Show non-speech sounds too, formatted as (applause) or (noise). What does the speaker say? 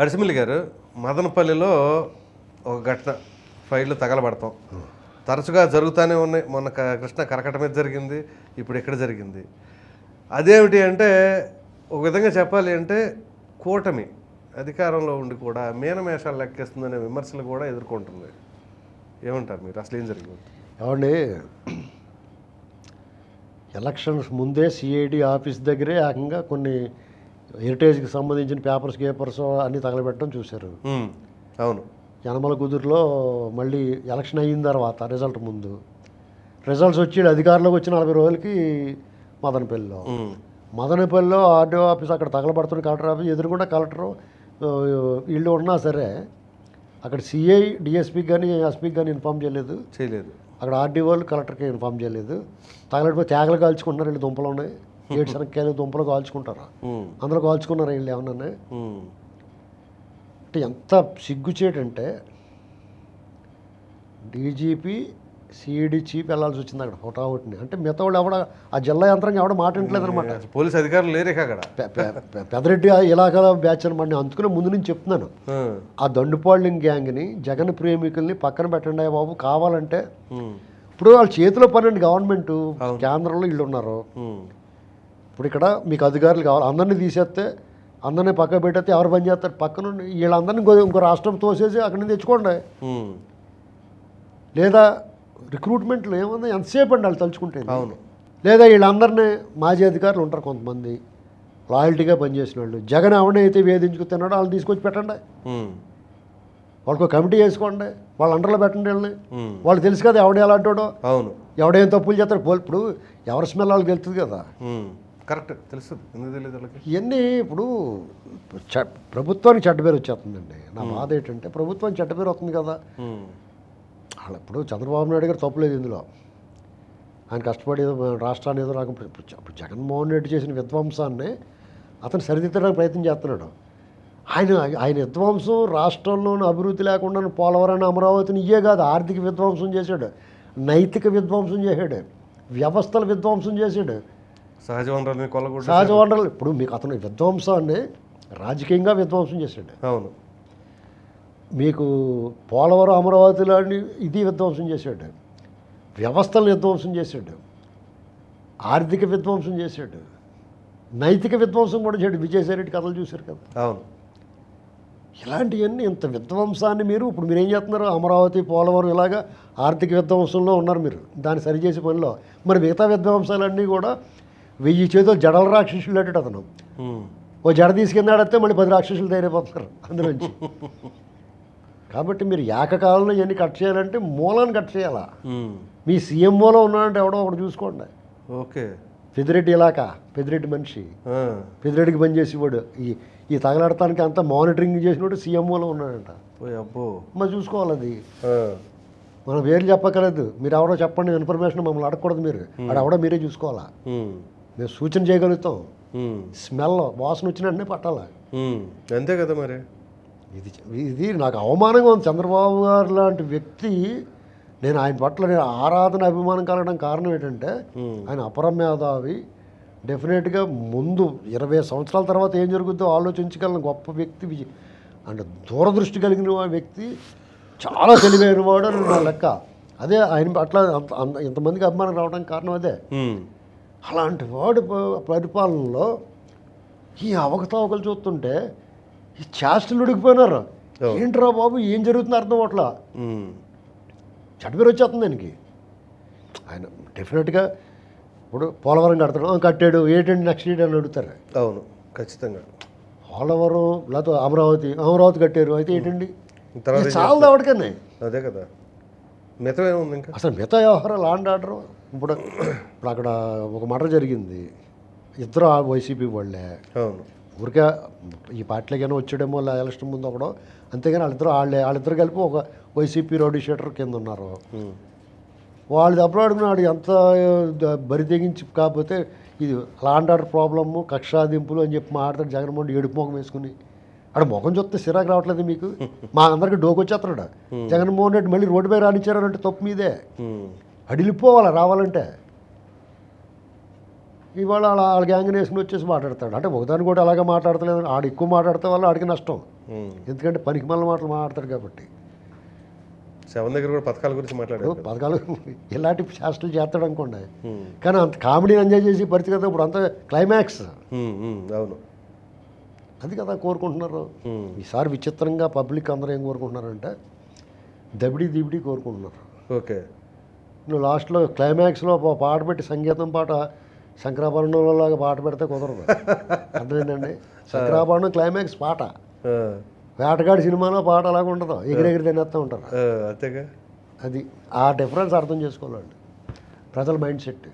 అరిసిమిల్లి గారు మదనపల్లిలో ఒక ఘటన ఫైళ్ళు తగలబడతాం. తరచుగా జరుగుతూనే ఉన్నాయి. మొన్న క- కృష్ణ కరకట మీద జరిగింది ఇప్పుడు ఇక్కడ జరిగింది. అదేమిటి అంటే ఒక విధంగా చెప్పాలి అంటే కూటమి అధికారంలో ఉండి కూడా మీనమేషాలు లెక్కేస్తుందనే విమర్శలు కూడా ఎదుర్కొంటుంది ఏమంటారు మీరు? అసలు ఏం జరిగింది? ఏమండి ఎలక్షన్స్ ముందే సిఐడి ఆఫీస్ దగ్గరే ఏకంగా కొన్ని హెరిటేజ్కి సంబంధించిన పేపర్స్ పేపర్స్ అన్నీ తగలబెట్టడం చూశారు. అవును. యనమల కుదురులో మళ్ళీ ఎలక్షన్ అయిన తర్వాత రిజల్ట్ ముందు. రిజల్ట్స్ వచ్చి అధికారంలోకి వచ్చిన నలభై రోజులకి మదనపల్లిలో మదనపల్లిలో ఆర్డీఓ ఆఫీస్ అక్కడ తగలబడుతున్న కలెక్టర్ ఆఫీస్ ఎదురుగుండా కలెక్టరు వీళ్ళు ఉన్నా సరే అక్కడ సిఐ డిఎస్పీకి కానీ ఎస్పీకి కానీ ఇన్ఫామ్ చేయలేదు. చేయలేదు. అక్కడ ఆర్డీ వాళ్ళు కలెక్టర్కి ఇన్ఫామ్ చేయలేదు. తగలడిపోయి తేగలు కాల్చుకుంటున్నారు వీళ్ళు దుంపలు ఉన్నాయి. ఏడు శనక్కాయలు దుంపలు కాల్చుకుంటారు? అందులో కాల్చుకున్నారు వీళ్ళు ఏమన్నా అంటే ఎంత సిగ్గుచేటంటే డీజీపీ సిఈడి చీఫ్ వెళ్ళాల్సి వచ్చింది అక్కడ హుటాహుటిని అంటే మిగతా వాళ్ళు ఎవడ ఆ జిల్లా యంత్రం ఎవడ మాట వింటలేదు అనమాట పోలీస్ అధికారులు లేరే అక్కడ. పెదరెడ్డి ఇలాగ బ్యాచ్ అనమాట నేను అందుకునే ముందు నుంచి చెప్తున్నాను. ఆ, దండుపాళ్ళింగ్ గ్యాంగ్ని జగన్ ప్రేమికుల్ని పక్కన పెట్టండి బాబు. కావాలంటే ఇప్పుడు వాళ్ళ చేతిలో పనండి గవర్నమెంట్ కేంద్రంలో ఇళ్ళు ఉన్నారు. ఇప్పుడు ఇక్కడ మీకు అధికారులు కావాలి. అందరినీ తీసేస్తే అందరినీ పక్క పెట్టేస్తే ఎవరు పని చేస్తారు? పక్కన వీళ్ళందరినీ ఇంకో రాష్ట్రం తోసేసి అక్కడి నుంచి తెచ్చుకోండి. లేదా రిక్రూట్మెంట్లు ఏమన్నా ఎంతసేపు అండి వాళ్ళు తలుచుకుంటే? అవును. లేదా వీళ్ళందరినీ మాజీ అధికారులు ఉంటారు కొంతమంది. లాయల్టీగా పనిచేసిన వాళ్ళు. జగన్ ఎవడైతే వేధించుకుతున్నాడో వాళ్ళని తీసుకొచ్చి పెట్టండి. వాళ్ళకి ఒక కమిటీ వేసుకోండి. వాళ్ళ అండర్లో పెట్టండి వీళ్ళని. ఉమ్, వాళ్ళు తెలుసు కదా ఎవడు ఎలాంటోడో. అవును. ఎవడేం తప్పులు చేస్తాడు. పోల్- ఇప్పుడు ఎవరి స్మెల్ వాళ్ళకి తెలుస్తుంది కదా. కరెక్ట్ తెలుసు ఎందుకు తెలియదు వాళ్ళకి? ఇవన్నీ ఇప్పుడు ప్రభుత్వానికి చెడ్డ పేరు వచ్చేస్తుందండి. నా బాధ ఏంటంటే ప్రభుత్వానికి చెడ్డ పేరు వస్తుంది కదా. వాళ్ళు ఇప్పుడు చంద్రబాబు నాయుడు గారు తప్పులేదు ఇందులో. ఆయన కష్టపడి ఏదో రాష్ట్రాన్ని ఏదో రకం ఇప్పుడు జగన్మోహన్ రెడ్డి చేసిన విధ్వంసాన్ని అతను సరిదిద్దడానికి ప్రయత్నం చేస్తున్నాడు. ఆయన ఆయన విధ్వంసం రాష్ట్రంలోని అభివృద్ధి లేకుండా పోలవరాన్ని అమరావతిని ఇయే కాదు. ఆర్థిక విధ్వంసం చేశాడు. నైతిక విధ్వంసం చేశాడు. వ్యవస్థల విధ్వంసం చేశాడు. సహజ కొల్లగొట్టు సహజ వనరులు. ఇప్పుడు మీకు అతను విధ్వంసాన్ని రాజకీయంగా విధ్వంసం చేశాడు. అవును. మీకు పోలవరం అమరావతి లాంటి ఇది విధ్వంసం చేశాడు. వ్యవస్థలను విధ్వంసం చేశాడు. ఆర్థిక విధ్వంసం చేశాడు. నైతిక విధ్వంసం కూడా చేయడు విజయసాయిరెడ్డి కథలు చూశారు కదా. అవును. ఇలాంటివన్నీ ఇంత విధ్వంసాన్ని మీరు ఇప్పుడు మీరు ఏం చేస్తున్నారు? అమరావతి పోలవరం ఇలాగా ఆర్థిక విధ్వంసంలో ఉన్నారు మీరు. దాన్ని సరిచేసే పనిలో. మరి మిగతా విధ్వంసాలన్నీ కూడా వెయ్యి చేతులు జడల రాక్షసులు అటు అతను. ఓ జడ తీసుకెళ్ళాడితే మళ్ళీ పది రాక్షసులు తయారైపోతున్నారు అందులోంచి. కాబట్టి మీరు ఏకకాలంలో ఇవన్నీ కట్ చేయాలంటే మూలాన్ని కట్ చేయాలా? మీ సీఎంఓలో ఉన్నాడంటే ఎవడో ఒకటి చూసుకోండి. ఓకే. పెదిరెడ్డి ఇలాకా పెదిరెడ్డి మనిషి. పెదిరెడ్డికి పనిచేసేవాడు ఈ ఈ తగలాడటానికి అంతా మానిటరింగ్ చేసినోడు సీఎంఓలో ఉన్నాడంట. మరి చూసుకోవాలి అది. మనం వేరు చెప్పక్కర్లేదు. మీరు ఎవడో చెప్పండి ఇన్ఫర్మేషన్ మమ్మల్ని అడగకూడదు మీరు. అది ఎవడో మీరే చూసుకోవాలా? మేము సూచన చేయగలుగుతాం. స్మెల్ వాసన వచ్చిన వెంటనే పట్టాలా? అంతే కదా మరి. ఇది ఇది నాకు అవమానంగా ఉంది. చంద్రబాబు గారు లాంటి వ్యక్తి నేను ఆయన పట్ల నేను ఆరాధన అభిమానం కలగడం కారణం ఏంటంటే ఆయన అపరమేధావి. డెఫినెట్గా ముందు ఇరవై సంవత్సరాల తర్వాత ఏం జరుగుద్దో ఆలోచించగలిగిన గొప్ప వ్యక్తి అంటే దూరదృష్టి కలిగిన వ్యక్తి చాలా తెలివైన వాడు అని నా లెక్క. అదే ఆయన పట్ల ఇంతమందికి అభిమానం రావడానికి కారణం అదే. అలాంటి వాడు పరిపాలనలో ఈ అవకతవకలు చూస్తుంటే ఈ చేష్టలు ఉడికిపోయినారు. ఏంట్రా బాబు ఏం జరుగుతుంది అర్థం అవట్లా ఉమ్, చెడ్డ పేరు వచ్చేస్తుంది దానికి. ఆయన డెఫినెట్గా ఇప్పుడు పోలవరం కడతాడు. "ఆ, కట్టాడు. ఏంటండి నెక్స్ట్ ఇయర్ అని అడుగుతారు. అవును ఖచ్చితంగా. పోలవరం లేకపోతే అమరావతి అమరావతి కట్టారు. అయితే ఏంటండి? చాలదు ఎవరికన్నా అదే కదా. మిగతా ఏముంది ఇంకా? అసలు మిగతా వ్యవహారం లాండ్ ఆర్డర్ ఇప్పుడు ఇప్పుడు అక్కడ ఒక మర్డర్ జరిగింది. ఇద్దరు ఆ వైసీపీ వాళ్ళే. అవును. ఊరికే ఈ పార్టీలకైనా వచ్చాడేమో ఎలక్షన్ ముందు ఒకడో అంతేగాని వాళ్ళిద్దరు వాళ్ళే వాళ్ళిద్దరు కలిపి ఒక వైసీపీ రౌడీ షీటర్ కింద ఉన్నారు. ఉమ్, వాళ్ళు దెబ్బలాడుకున్నాడు ఎంత ద- బరి తెగించి కాకపోతే ఇది లాండ్ ఆర్డర్ ప్రాబ్లము కక్షాదింపులు అని చెప్పి మాట్లాడతాడు జగన్మోహన్ ఏడుపు ముఖం వేసుకుని. ఆడ ముఖం చూస్తే సిరాకు రావట్లేదు మీకు? మా అందరికి డోకొచ్చేస్తున్నాడు. జగన్మోహన్ రెడ్డి మళ్ళీ రోడ్డు మీద రానిచ్చారంటే తప్పు మీదే. అడిలిపోవాలా రావాలంటే? ఇవాళ వాళ్ళ వాళ్ళ గ్యాంగ్ వేసుకుని వచ్చేసి మాట్లాడతాడు. అంటే ఒకదాని కూడా అలాగే మాట్లాడతలేదు. ఆడు ఎక్కువ మాట్లాడితే వల్ల ఆడికి నష్టం. ఎందుకంటే పనికి మళ్ళీ మాటలు మాట్లాడతాడు కాబట్టి. శవం దగ్గర కూడా పథకాల గురించి మాట్లాడారు. పథకాలు (laughs) ఇలాంటి చేష్టలు చేస్తాడు అనుకోండి. కానీ అంత కామెడీని ఎంజాయ్ చేసి పరిస్థితి కదా ఇప్పుడు అంత క్లైమాక్స్ అవును. అది కదా కోరుకుంటున్నారు. ఈసారి విచిత్రంగా పబ్లిక్ అందరూ ఏం కోరుకుంటున్నారంటే దబిడి దిబిడి కోరుకుంటున్నారు. ఓకే. నువ్వు లాస్ట్లో క్లైమాక్స్లో పాట పెట్టి సంగీతం పాట శంకరాభరణంలో లాగా పాట పెడితే కుదరదు. అర్థమైందండి? శంకరాభరణం క్లైమాక్స్ పాట. వేటగాడి సినిమాలో పాట అలాగ ఉండదు. ఎగిరెగిరి తినేస్తూ ఉంటారు. అంతేగా? అది ఆ డిఫరెన్స్ అర్థం చేసుకోవాలండి. ప్రజల మైండ్ సెట్.